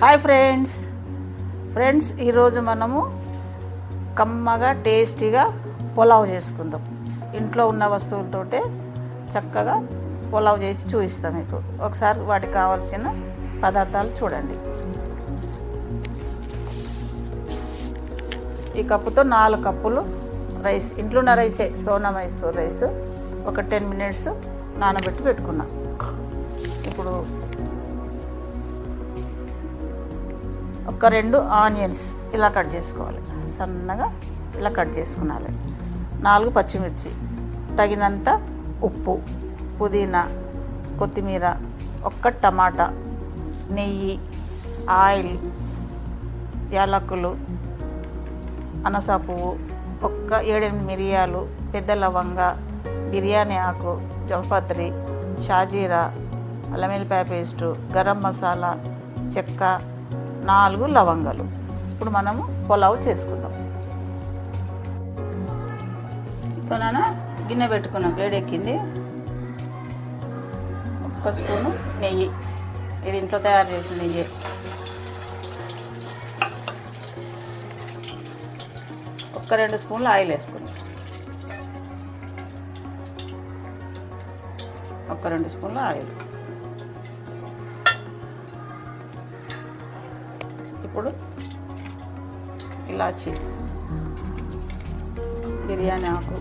Hi friends. Friends ఈరోజు మనము కమ్మగా టేస్టీగా పులావ్ చేసుకుందాం. ఇంట్లో ఉన్న వస్తువులతోటే చక్కగా పులావ్ చేసి చూపిస్తాం మీకు. ఒకసారి వాటికి కావాల్సిన పదార్థాలు చూడండి. ఈ కప్పుతో నాలుగు కప్పులు రైస్. ఇంట్లో ఉన్న రైసే సోనా మైసూర్ రైస్. ఒక టెన్ మినిట్స్ నానబెట్టి పెట్టుకున్నాం. ఇప్పుడు ఒక రెండు ఆనియన్స్ ఇలా కట్ చేసుకోవాలి. సన్నగా ఇలా కట్ చేసుకున్నాలి నాలుగు పచ్చిమిర్చి తగినంత ఉప్పు పుదీనా కొత్తిమీర ఒక్క టమాటా నెయ్యి ఆయిల్ యాలకులు అనస పువ్వు ఒక్క ఏడెనిమిది మిరియాలు పెద్ద లవంగ బిర్యానీ ఆకు జవపత్రి షాజీరా అల్లమెల్లిపాయ పేస్టు గరం మసాలా చెక్క నాలుగు లవంగాలు. ఇప్పుడు మనము పులావ్ చేసుకుందాం. ఇప్పుడు నాన్న గిన్నె పెట్టుకున్నాం. వేడెక్కింది. ఒక్క స్పూను నెయ్యి. ఇది ఇంట్లో తయారు చేసిన నెయ్యి. ఒక్క రెండు స్పూన్లు ఆయిల్ వేసుకుందాం. ఒక్క రెండు స్పూన్లు ఆయిల్. ఇప్పుడు ఇలాచి బిర్యానీ ఆకు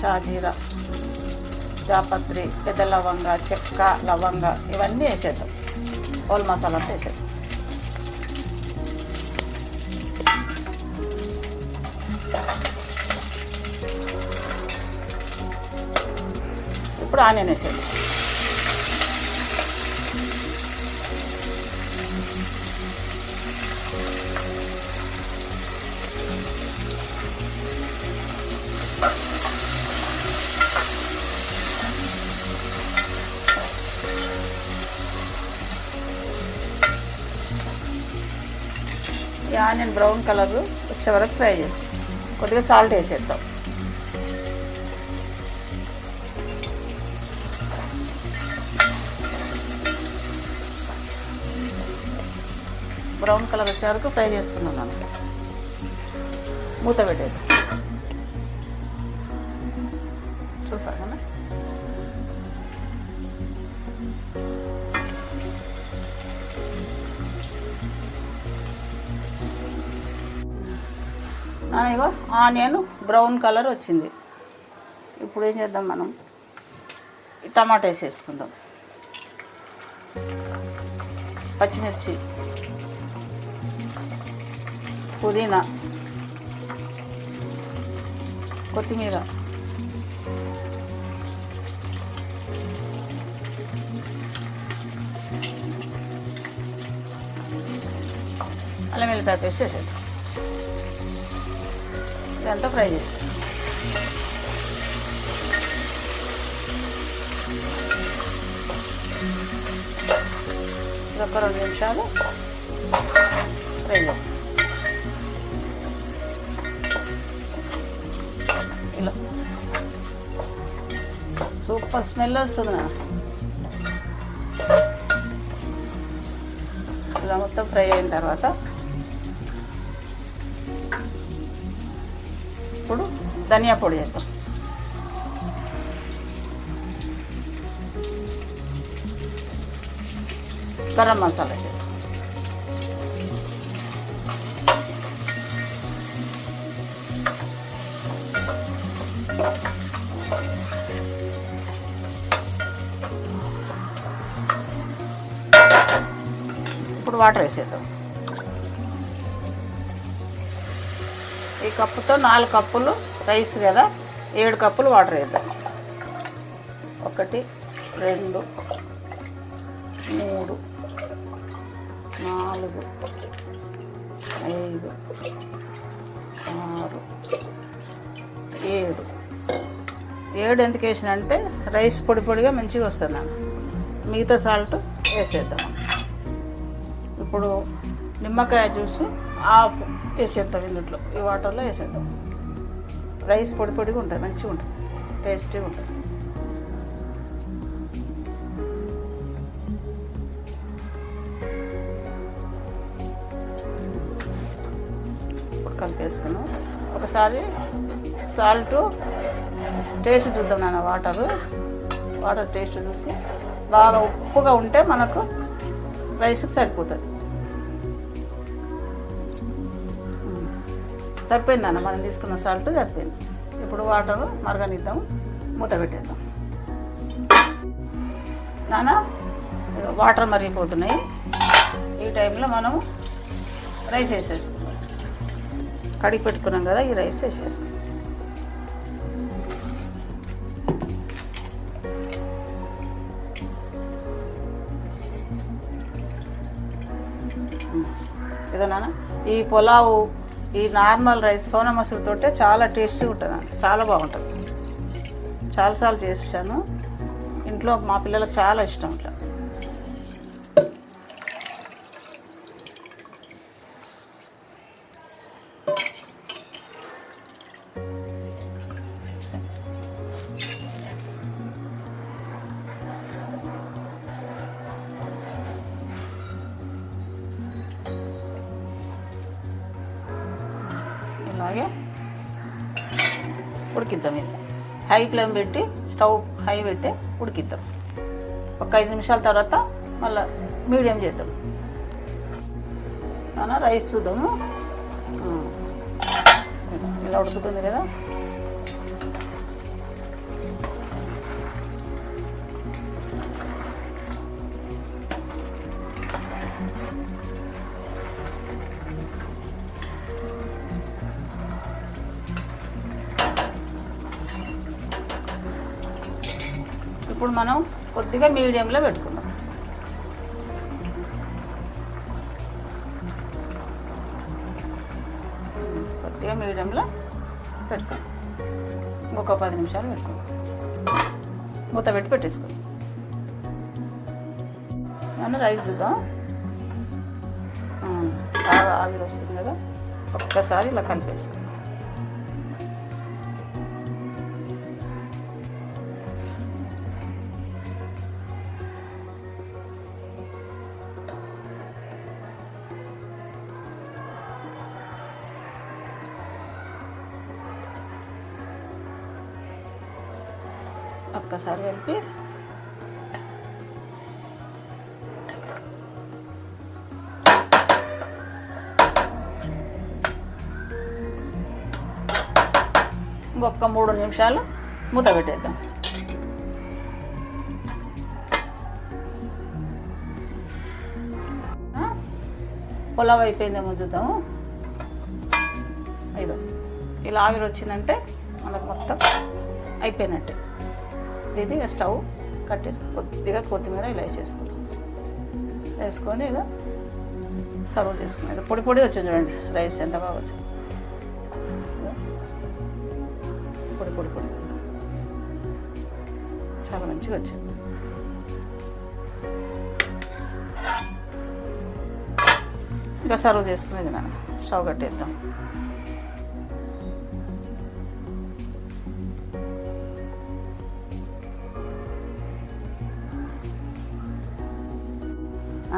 షాజీరా జాపత్రి పెద్ద లవంగ చెక్క లవంగ ఇవన్నీ వేసేద్దాం. హోల్ మసాలా అంతా వేసేద్దాం. ఇప్పుడు ఆనియన్ వేసేద్దాం. ఆనియన్ బ్రౌన్ కలర్ వచ్చే వరకు ఫ్రై చేసుకుంటాం కొద్దిగా సాల్ట్ వేసేద్దాం. బ్రౌన్ కలర్ వచ్చే వరకు ఫ్రై చేసుకున్నాను మూత పెట్టేద్దాం. ఇగో ఆనియన్ బ్రౌన్ కలర్ వచ్చింది. ఇప్పుడు ఏం చేద్దాం మనం? టమాటా వేసేసుకుందాం పచ్చిమిర్చి. పుదీనా. కొత్తిమీర. అల్లం వెల్లిపాయ పేస్ట్ వేసేద్దాం. ఇదంతా ఫ్రై చేస్తాం? ఒక రెండు నిమిషాలు ఫ్రై చేస్తాం. ఇలా. సూపర్ స్మెల్ వస్తుంది నా ఇలా మొత్తం ఫ్రై అయిన తర్వాత ఇప్పుడు ధనియా పొడి చేద్దాం గరం మసాలా చేద్దాం. ఇప్పుడు వాటర్ వేసేద్దాం. కప్పుతో నాలుగు కప్పులు రైస్ కదా ఏడు కప్పులు వాటర్ వేద్దాం. ఒకటి రెండు మూడు నాలుగు ఐదు ఆరు ఏడు. ఏడు ఎందుకు వేసిన అంటే రైస్ పొడి పొడిగా మంచిగా వస్తుంది మిగతా సాల్ట్ వేసేద్దాం. ఇప్పుడు నిమ్మకాయ జ్యూసు ఆపు వేసేస్తాం ఇందులో. ఈ వాటర్లో వేసేద్దాం. రైస్ పొడి పొడిగా ఉంటుంది మంచిగా ఉంటుంది. టేస్టీగా ఉంటుంది. ఇప్పుడు కలిపేసుకున్నాం. ఒకసారి సాల్ట్ టేస్ట్ చూద్దాం నాన్న వాటరు. వాటర్ టేస్ట్ చూసి బాగా ఉప్పుగా ఉంటే మనకు రైస్కి సరిపోతుంది. సరిపోయింది అన్న మనం తీసుకున్న సాల్ట్ సరిపోయింది. ఇప్పుడు వాటర్ మరగనిద్దాం మూత పెట్టేద్దాం. నాన్న వాటర్ మరిగిపోతున్నాయి. ఈ టైంలో మనం రైస్ వేసేసుకున్నాం కడిగి పెట్టుకున్నాం కదా ఈ రైస్ వేసేసుకుందాం ఇదో నాన్న ఈ పులావు ఈ నార్మల్ రైస్ సోనా మసూరితోటే చాలా టేస్టీ ఉంటుంది చాలా బాగుంటుంది. చాలాసార్లు చేసాను ఇంట్లో మా పిల్లలకు చాలా ఇష్టం ఇట్లా అలాగే ఉడికిద్దాం ఇది. హై ఫ్లేమ్ పెట్టి స్టవ్ హై పెట్టి ఉడికిద్దాం. ఒక ఐదు నిమిషాల తర్వాత మళ్ళీ మీడియం చేద్దాం. అలా రైస్ చూద్దాము. ఇలా ఉడుకుతుంది కదా? ఇప్పుడు మనం కొద్దిగా మీడియంలో పెట్టుకుందాం. కొద్దిగా మీడియంలో పెట్టుకుందాం. ఇంకొక పది నిమిషాలు పెట్టుకుందాం. మూత పెట్టి పెట్టేసుకో. మనం రైస్ చూద్దాం బాగా ఆవిరి వస్తుంది కదా. ఒక్కసారి ఇలా కలిపేసుకుందాం ఒక్కసారి కలిపి. ఇంకొక మూడు నిమిషాలు మూత పెట్టేద్దాం. పొలం అయిపోయిందే అయిపోయిందేమో చూద్దాము ఇదో. ఇలా ఆవిరి వచ్చిందంటే మనకు మొత్తం అయిపోయినట్టే. దీన్ని ఇక స్టవ్ కట్టేసి కొద్దిగా కొత్తిమీర ఇలా వేసేసుకుందాం. వేసుకొని ఇక సర్వ్ చేసుకుని పొడి పొడి వచ్చింది చూడండి రైస్ ఎంత బాగా వచ్చింది. పొడి పొడి పొడి. చాలా మంచిగా వచ్చింది. ఇంకా సర్వ్ చేసుకునేది నాన్న. స్టవ్ కట్టేద్దాం.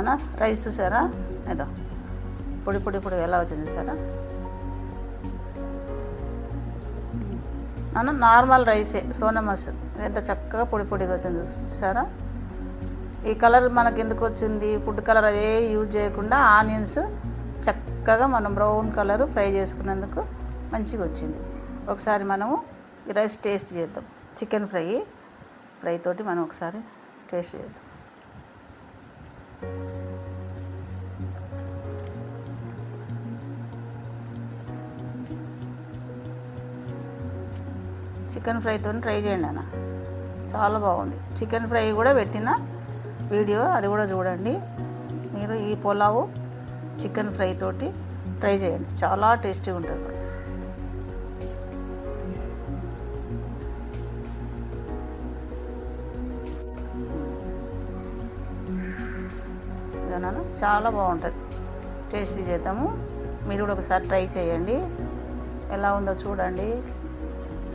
అన్న రైస్ చూసారా? ఏదో పొడి పొడి పొడి ఎలా వచ్చింది చూసారా? అన్న నార్మల్ రైసే సోనా మసూర్ ఎంత చక్కగా పొడి పొడిగా వచ్చింది చూసారా? ఈ కలర్ మనకి ఎందుకు వచ్చింది? ఫుడ్ కలర్ అదే యూజ్ చేయకుండా ఆనియన్స్ చక్కగా మనం బ్రౌన్ కలర్ ఫ్రై చేసుకున్నందుకు మంచిగా వచ్చింది. ఒకసారి మనము ఈ రైస్ టేస్ట్ చేద్దాం. చికెన్ ఫ్రై ఫ్రై తోటి మనం ఒకసారి టేస్ట్ చేద్దాం. చికెన్ ఫ్రైతో ట్రై చేయండి అన్న. చాలా బాగుంది. చికెన్ ఫ్రై కూడా పెట్టిన వీడియో అది కూడా చూడండి. మీరు ఈ పులావు చికెన్ ఫ్రై తోటి ట్రై చేయండి. చాలా టేస్టీగా ఉంటుంది. చాలా బాగుంటుంది. టేస్టీ చేద్దాము. మీరు కూడా ఒకసారి ట్రై చేయండి. ఎలా ఉందో చూడండి.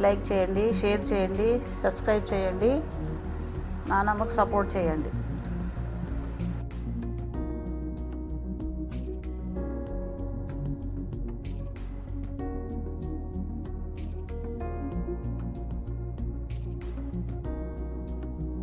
లైక్ చేయండి షేర్ చేయండి సబ్స్క్రైబ్ చేయండి. నానమ్మకు సపోర్ట్ చేయండి.